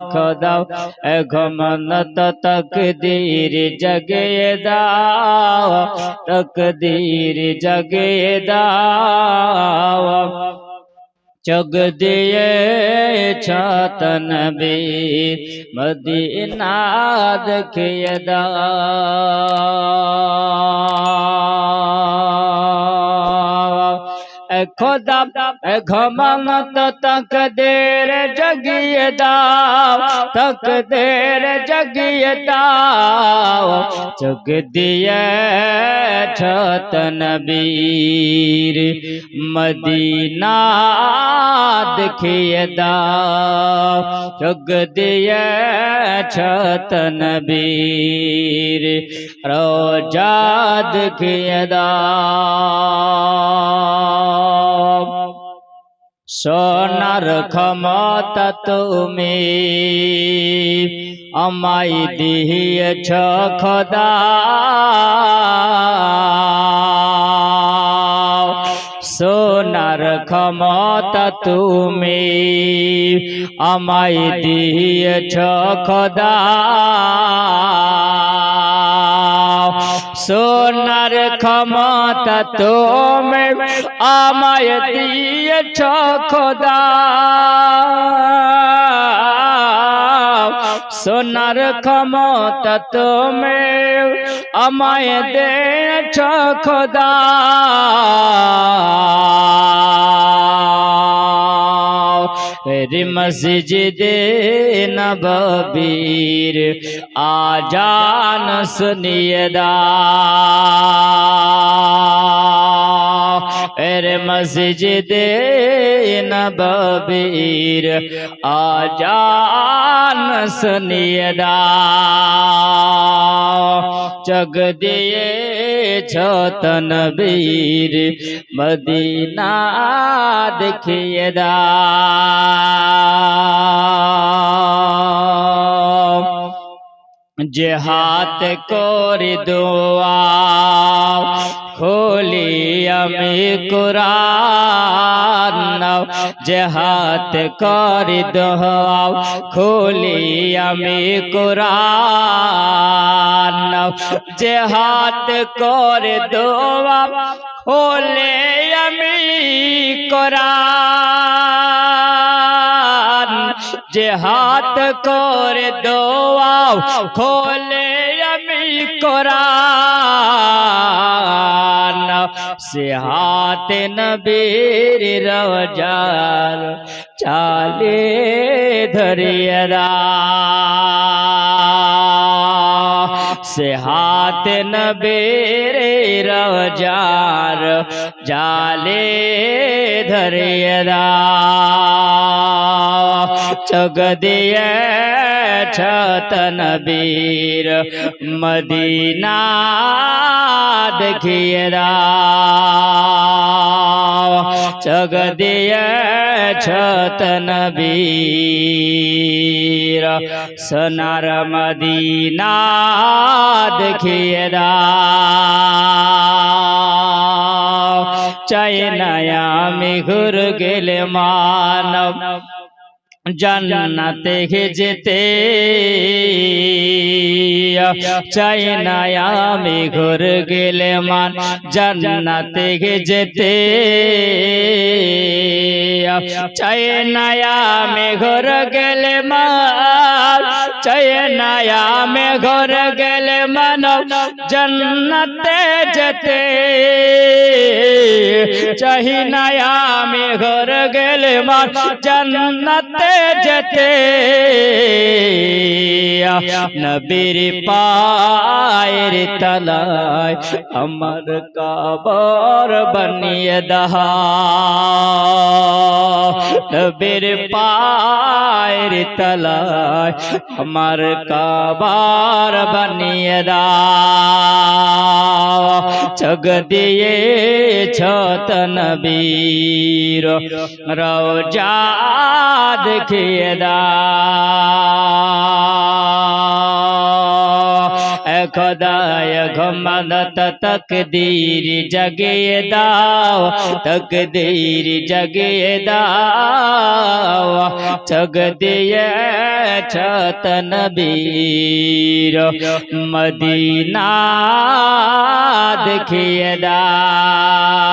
খোদাও ঘমনত তকদীর জগে দাও, তকদীর জগে দাও। চগ দিয়ে ছতন বীর মদিনা দেখিয়ে দাও। এ খোদা এ ঘমনত তক দের জগিয়ে দাও তক দের জগিয়ে দাও চগ দিয়ে ছত নবীর মদিনা দেখিয়ে দাও চগ দিয়ে ছত নবীর রোজা দেখিয়ে দাও সোনার ক্ষমতা তুমি আমায় দিয়েছ খোদা সোনার ক্ষমতা তুমি আমায় দিয়েছ খোদা। সোনার ক্ষমতা তুমি আমায় দিয়েছ খোদা। সোনার ক্ষমতা তুমি আমায় দিয়েছ খোদা। রে মসজিদে নববীর আজান সুনিয়ে দাও রে মসজিদে নববীর। আজান দাও। জগ দিয়ে ছতন বীর মদিনা দেখিয়ে দাও। যে হাত করে দোয়া। খোলি আমি কোরআন যে হাত করে দোয়া খোলি আমি কোরআন যে হাত করে দোয়া খোলে আমি কোরআন যে হাত করে দোয়াও খোলে আমি কোরআন সে হাত নবীর রোজার চালে ধরিয়ে সে হাত নবীর চগ দিয়ে ছত নবীর মদিনা দেখিয়ে চগ দিয়ে ছত নবীর সোনার মদিনা দেখিয়ে চাই নয়া আমি ঘুর গেলে মানব। জান্নাতে যেতে চাই না আমি ঘর গেলে মান জান্নাতে যেতে চাই না আমি ঘর গেলে মান চাই না আমি ঘর গেলে মান জান্নাতে যেতে চাই না আমি ঘর গেলে মান জান্নাতে যেতে। নবীর পায়ের তলায় আমার কাবর বানিয়ে দহা নবীর পায়ের তলায় আমার কাবার বানিয়ে দা চগ দিয়ে ছত নবীর রওজা দেখিয়ে দা খোদায় ঘুমানত তকদীর জগিয়ে দাও তকদীর জগিয়ে দাও জগ দিয়ে ছত নবীর মদিনা দেখিয়ে দাও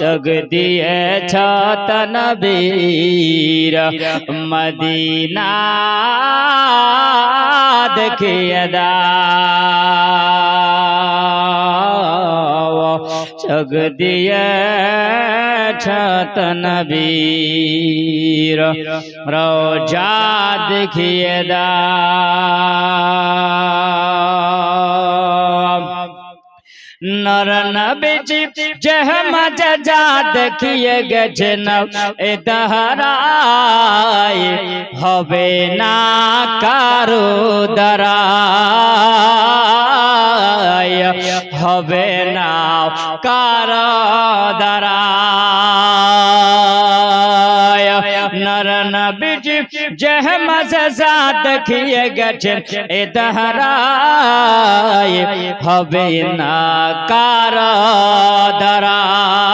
জগ দিয়ে ছত নবীর মদিনা দেখিয়ে দাও জগ দিয়ে ছত নবীর রোজা দেখিয়ে দাও নর নবীজি জহমা যা দেখিয়ে গেছেন, এ হবে না কারও দরায় হবে না কারও দরায় নবীজি জহমা যা দেখিয়ে গেছেন এ দহরায় হবে না কার দরায়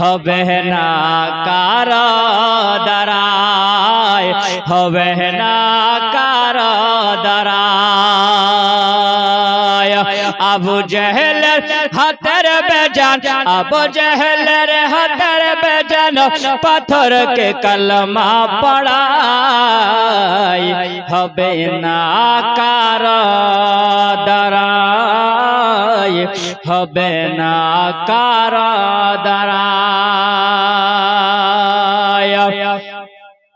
হবে না কার দরায় হবে বেজান আবু জহেলের হাতের বেজান পাথরকে কলমা পড়াই হবে না কার দাঁড়ায় হবে না কার দাঁড়ায়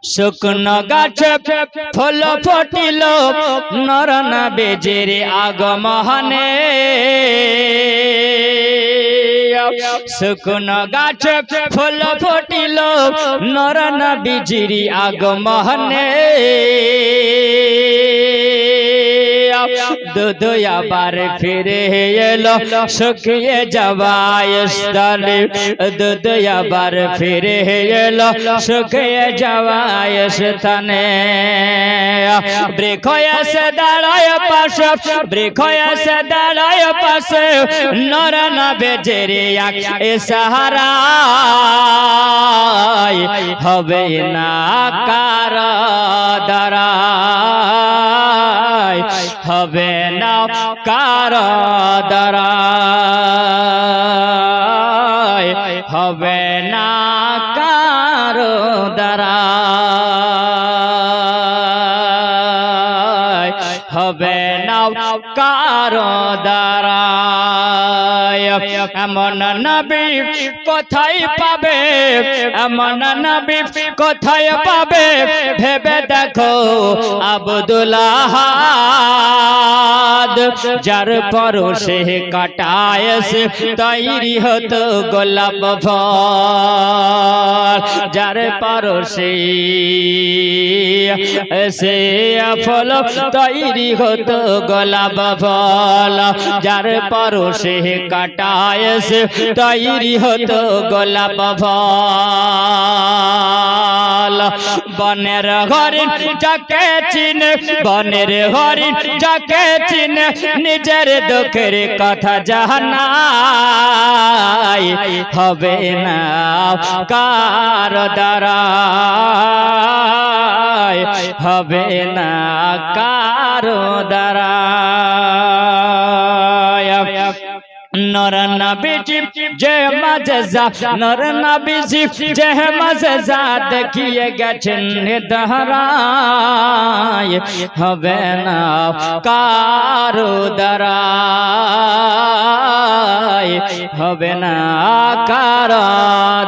শুকনো গাছে ফুল ফুটিল নরন বেজের আগমহনে শুকনো গাছ ফুল ফুটিল নরন বিজিরি আগমহনে দুধ আবার ফিরে এলো শুকিয়ে যাওয়ায় স্থলে। দুধ আবার ফিরে এলো শুকিয়ে যাওয়ায় স্থানে বৃক্ষ এসে দাঁড়ায় পাশে, বৃক্ষ এসে দাঁড়ায় পাশে, নর না এ সাহারা হবে না কার হবে না কার দ্বারা। হবে না কার দ্বারা। হবে না কার দাঁড়ায় এমন নবী কোথায় পাবে? এমন নবী কোথায় পাবে? ভেবে দেখো আবদুল্লাহ যার পরশে কাটায় সে তৈরি হতো গোলাপ ফল। যার পরশে সে ফল তৈরি হতো গোলাপ ফল। যার পরশে কাটায় সে তৈরি হতো গোলাপ ফল। বনের হরিণ যাকে চিনে, বনের হরিণ যাকে চিনে, নিজের দুঃখের কথা জানাই হবে না। কার হবে না? কার দ্বারায় নর নবীজি, যে মজা নর নবীজি, যে মজা দেখিয়ে গেছেন দহরায়। হবে না কারও দাঁড়ায় হবে না কারও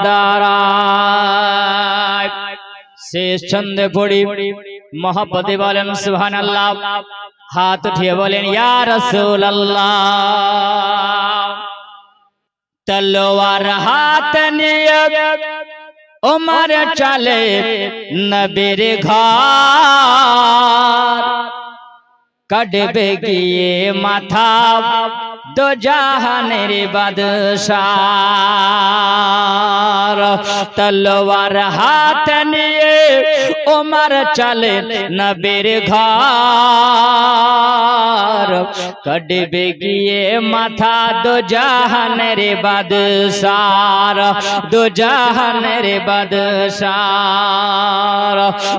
দাঁড়ায় শেষ ছন্দে পড়ি মহাপতি বলেন সুহান আল্লাহ হাত উঠিয়ে বলেন, ইয়া রাসূলুল্লাহ। তলোয়ার হাত নিয়ে ওমর চলে নবীর ঘর কাটবে গিয়ে মাথা দো জাহানের বাদশার তলোয়ার হাত নিয়ে ওমার চলে নবীর ঘর। কডবে গিয়ে মাথা দো জাহানের বাদশার দো জাহানের বাদশার।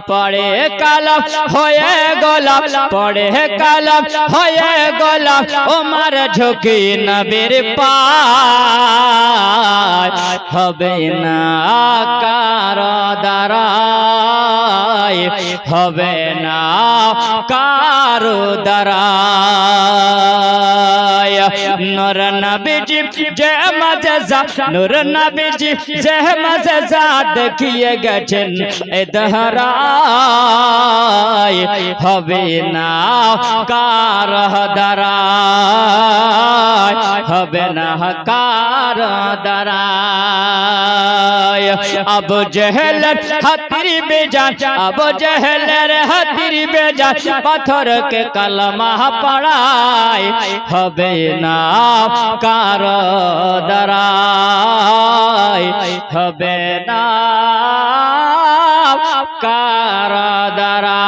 পড়ে কালাম হয়ে গোলাপ পড়ে কালাম হয়ে গোলাপ ওমার ঝুঁকি নবীর পায়। হবে না কার দ্বারায় হবে না, কারও দ্বারায় নর নবীজি যে মজা নূর নবীজি যে মজা দেখিয়ে গেছেন, এ দহরায় হবে না, কার দ্বারায় হবে না, কার দ্বারায় আব জহলের হাতির বেজান আব জহলের হাতির বেজান পাথর কে কলমা পড়ায় হবে না, কার দ্বারায় হবে না, কার দ্বারা